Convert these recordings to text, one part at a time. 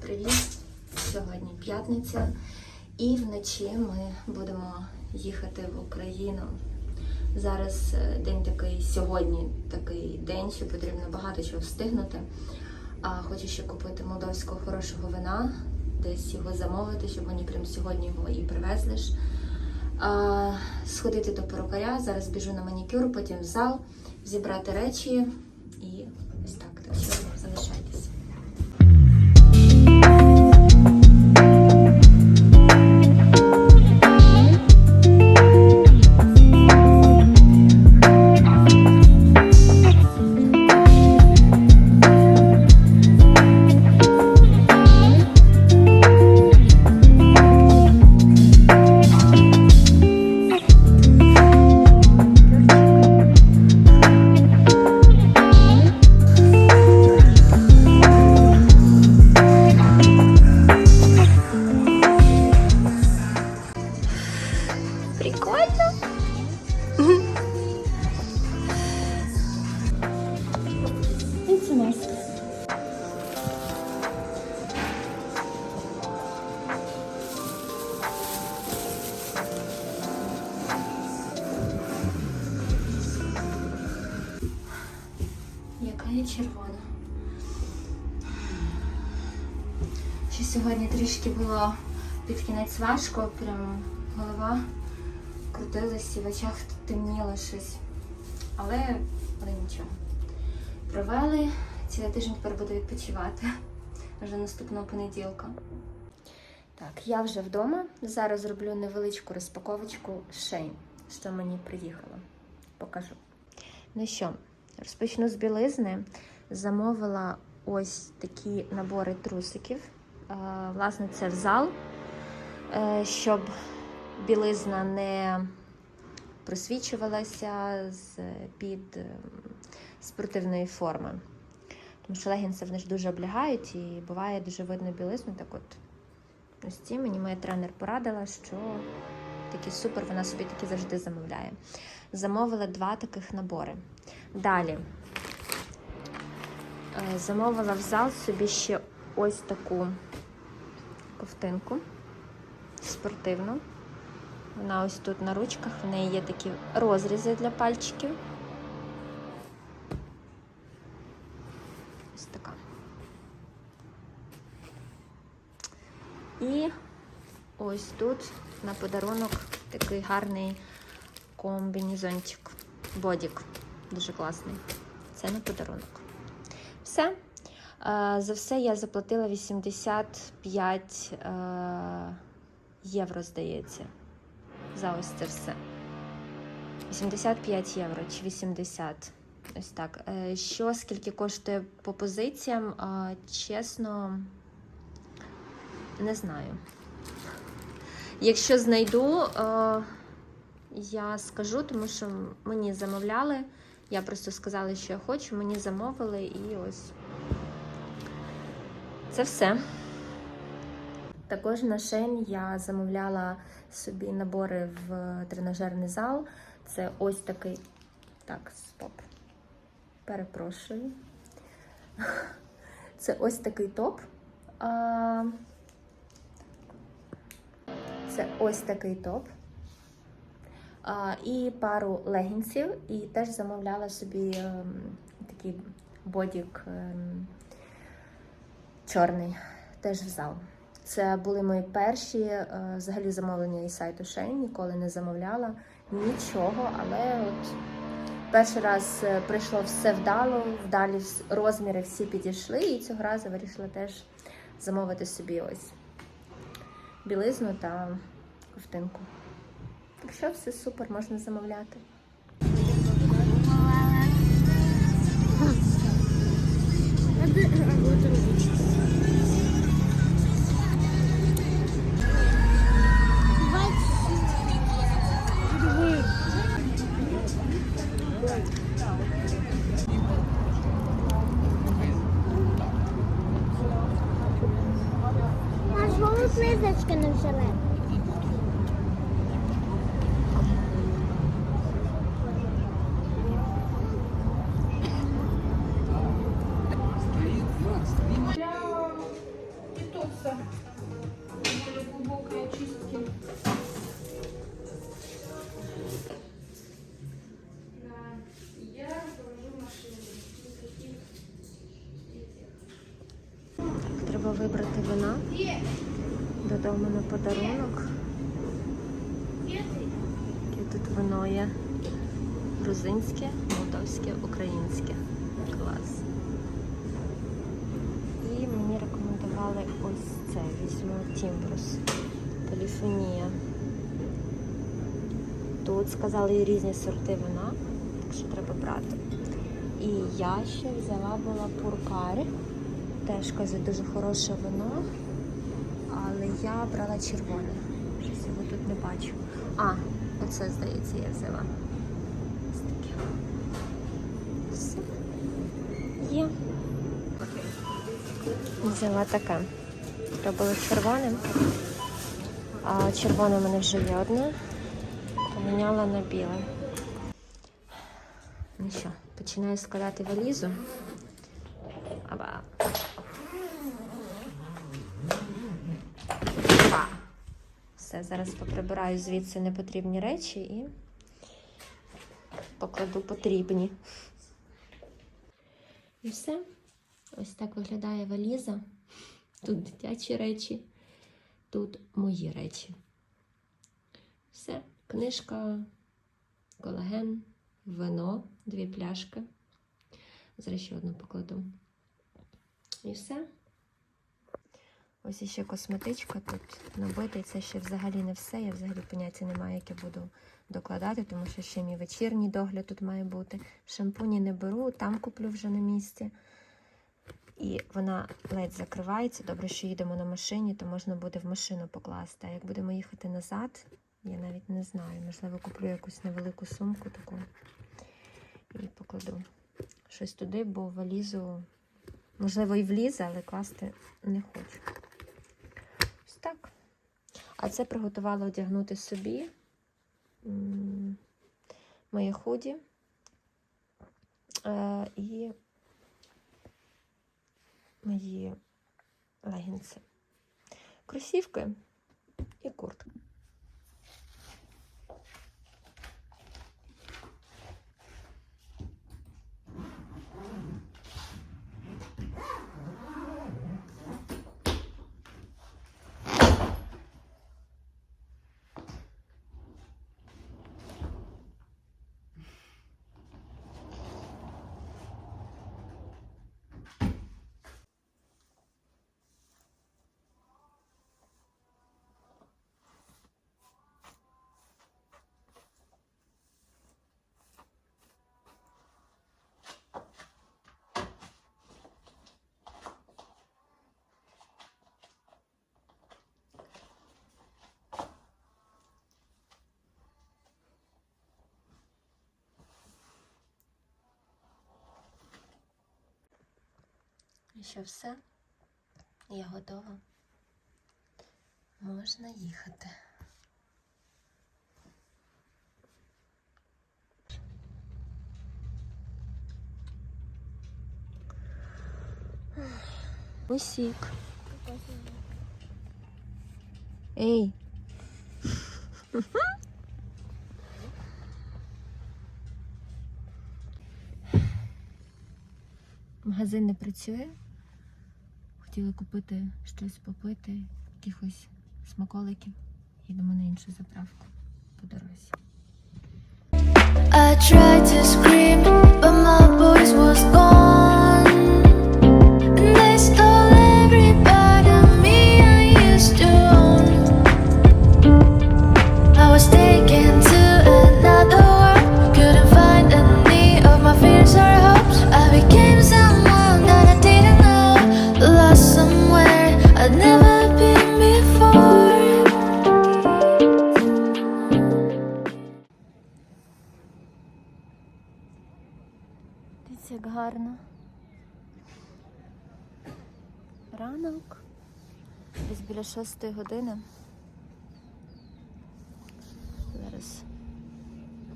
Привіт! Сьогодні п'ятниця, і вночі ми будемо їхати в Україну. Зараз е, день такий, сьогодні такий день, що потрібно багато чого встигнути. А хочу ще купити молдовського хорошого вина, десь його замовити, щоб мені прямо сьогодні його і привезли ж. А, сходити до перукаря, зараз біжу на манікюр, потім в зал, зібрати речі і ось так. Так що залишайтесь. Сьогодні трішки було під кінець важко, прям голова крутилась і в очах темніло щось. Але, але нічого. Провели. Цілий тиждень тепер буду відпочивати. Вже наступного понеділка. Так, я вже вдома. Зараз зроблю невеличку розпаковочку шей, що мені приїхало. Покажу. Ну що, розпочну з білизни. Замовила ось такі набори трусиків. Е, Власне, це в зал, е, щоб білизна не просвічувалася з під ем, спортивної форми. Тому що легінси вони ж дуже облягають і буває дуже видно білизну. Так от ось ці мені моя тренер порадила, що такі супер, вона собі такі завжди замовляє. Замовила два таких набори. Далі е, замовила в зал собі ще ось таку ковтинку спортивну. Вона ось тут на ручках, в неї є такі розрізи для пальчиків. Ось така. І ось тут на подарунок такий гарний комбінезончик. Бодік. Дуже класний. Це на подарунок. Все. Е, За все я заплатила 85 е, євро, здається за ось це все. 85 євро чи 80. Ось так. Е, Що скільки коштує по позиціям? Чесно, не знаю. Якщо знайду, я скажу, тому що мені замовляли. Я просто сказала, що я хочу, мені замовили і ось це все. Також на Шень я замовляла собі набори в тренажерний зал. Це ось такий. Так, стоп. Перепрошую. Це ось такий топ. Це ось такий топ. І пару легінсів. І теж замовляла собі ем, такий бодік ем, чорний, теж в зал. Це були мої перші е, взагалі замовлення із сайту Shein, ніколи не замовляла нічого, але от перший раз е, прийшло все вдало, вдалі розміри всі підійшли, і цього разу вирішила теж замовити собі ось білизну та ковтинку. Так що все супер, можна замовляти. Наш голос лизочки не взяли. Находится более глубокой очистки. Треба вибрати вина додому на подарунок. Яке тут вино є? Грузинське, молдовське, українське. Клас. І мені рекомендували ось це. Візьму Тімбрус. Поліфонія. Тут сказали різні сорти вина, так що треба брати. І я ще взяла була пуркарі. Теж кажуть, дуже хороше вино, але я брала червоне. Щось його тут не бачу. А, оце, здається, я взяла. Ось таке. Все. Є. Взяла таке. Було червоним. А червоне в мене вже є одне. Поміняла на біле. Ну що, починаю складати валізу. Аба. Все, зараз поприбираю звідси непотрібні речі і покладу потрібні. І все. Ось так виглядає валіза. Тут дитячі речі, тут мої речі. Все. Книжка, колаген, вино, дві пляшки. Зараз ще одну покладу. І все. Ось іще косметичка тут набита, і це ще взагалі не все. Я взагалі поняття не маю, як я буду докладати, тому що ще мій вечірній догляд тут має бути. Шампуні не беру, там куплю вже на місці. І вона ледь закривається. Добре, що їдемо на машині, то можна буде в машину покласти. А як будемо їхати назад, я навіть не знаю. Можливо, куплю якусь невелику сумку таку і покладу щось туди, бо валізу Можливо, і влізе, але класти не хочу. Так. А це приготувала одягнути собі моє худі е, і мої легінси, Кросівки і куртка. Що все? Я готова. Можна їхати. Усік. Ей. Магазин не працює. Хотіли купити щось попити, якихось смаколиків. Їдемо на іншу заправку по дорозі. Гарно. Ранок. Десь біля шостої години. Зараз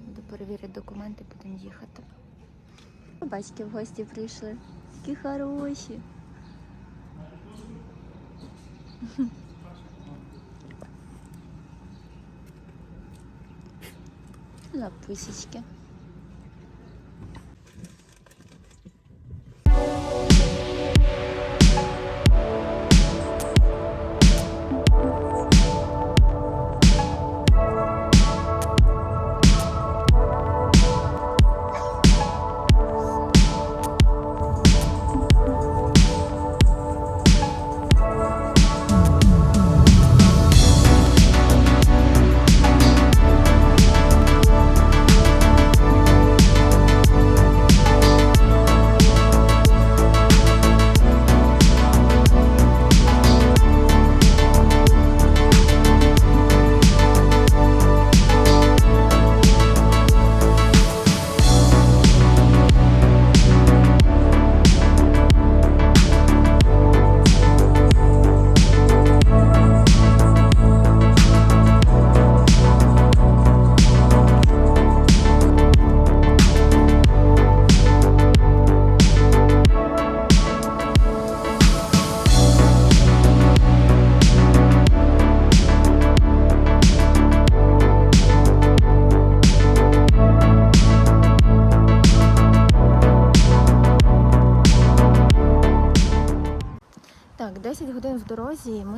буду перевірити документи, будемо їхати. Батьки в гості прийшли. Такі хороші. Лапусечки.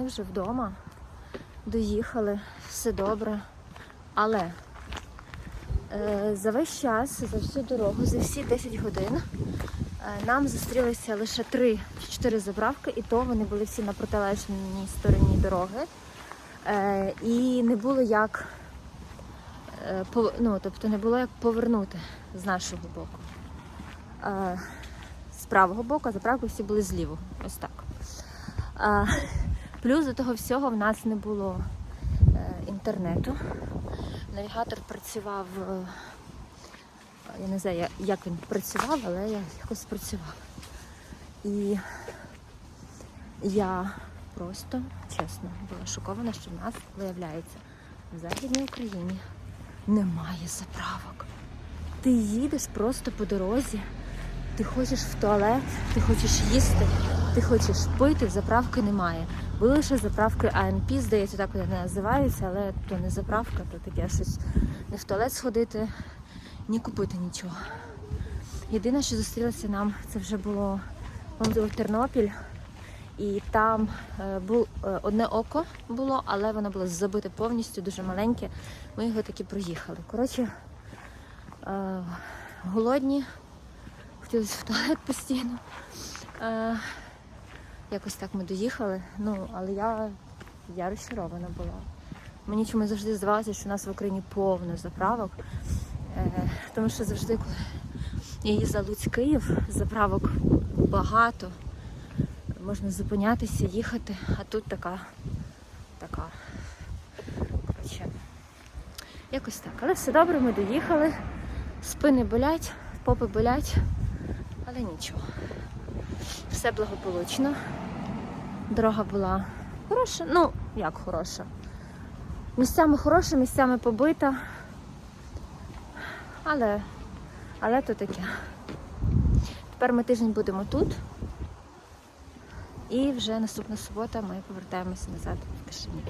Ми вже вдома. Доїхали, все добре. Але е, за весь час, за всю дорогу, за всі 10 годин е, нам зустрілися лише 3 чи 4 заправки, і то вони були всі на протилежній стороні дороги. Е, і не було як е, пов- ну, тобто не було як повернути з нашого боку. Е, з правого боку, а заправки всі були з лівого. Ось так. А, плюс до того всього в нас не було е, інтернету. Навігатор працював, е, я не знаю, як він працював, але я якось працював. І я просто, чесно, була шокована, що в нас, виявляється, в Західній Україні немає заправок. Ти їдеш просто по дорозі, ти хочеш в туалет, ти хочеш їсти, ти хочеш пити, заправки немає. Були лише заправки АНП, здається, так вони називаються, але то не заправка, то таке щось не в туалет сходити, ні купити нічого. Єдине, що зустрілося нам, це вже було по-моєму, Тернопіль. І там е, бу, е, одне око було, але воно було забите повністю, дуже маленьке. Ми його таки проїхали. Коротше, е, голодні, хотілося в туалет постійно. Якось так ми доїхали. Ну, але я, я розчарована була. Мені чомусь завжди здавалося, що у нас в Україні повно заправок. Е, тому що завжди, коли я їздила Луцьк-Київ, заправок багато. Можна зупинятися, їхати, а тут така, така. Коротше, якось так. Але все добре, ми доїхали. Спини болять, попи болять, але нічого. Все благополучно. Дорога була хороша, ну, як хороша. Місцями хороша, місцями побита. Але, але то таке. Тепер ми тиждень будемо тут. І вже наступна субота ми повертаємося назад в Кишинів.